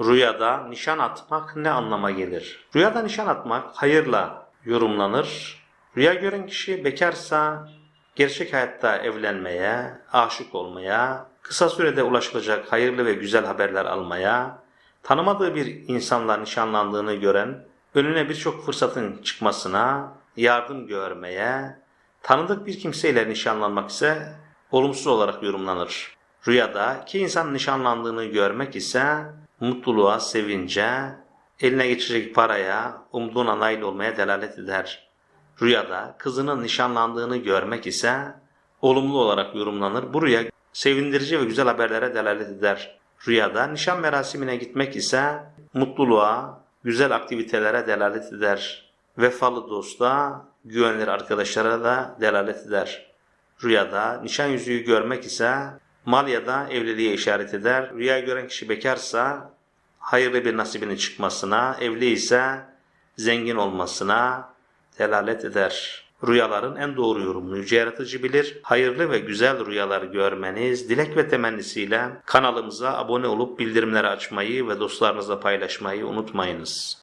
Rüyada nişan atmak ne anlama gelir? Rüyada nişan atmak hayırla yorumlanır. Rüya gören kişi bekarsa gerçek hayatta evlenmeye, aşık olmaya, kısa sürede ulaşılacak hayırlı ve güzel haberler almaya, tanımadığı bir insanla nişanlandığını gören, önüne birçok fırsatın çıkmasına, yardım görmeye, tanıdık bir kimseyle nişanlanmak ise olumsuz olarak yorumlanır. Rüyada iki insan nişanlandığını görmek ise mutluluğa, sevince, eline geçecek paraya, umduğuna nail olmaya delalet eder. Rüyada kızının nişanlandığını görmek ise olumlu olarak yorumlanır. Bu rüya sevindirici ve güzel haberlere delalet eder. Rüyada nişan merasimine gitmek ise mutluluğa, güzel aktivitelere delalet eder. Vefalı dosta, güvenilir arkadaşlara da delalet eder. Rüyada nişan yüzüğü görmek ise mal ya da evliliğe işaret eder. Rüya gören kişi bekarsa hayırlı bir nasibinin çıkmasına, evli ise zengin olmasına delalet eder. Rüyaların en doğru yorumunu yüce yaratıcı bilir. Hayırlı ve güzel rüyalar görmeniz dilek ve temennisiyle kanalımıza abone olup bildirimleri açmayı ve dostlarınızla paylaşmayı unutmayınız.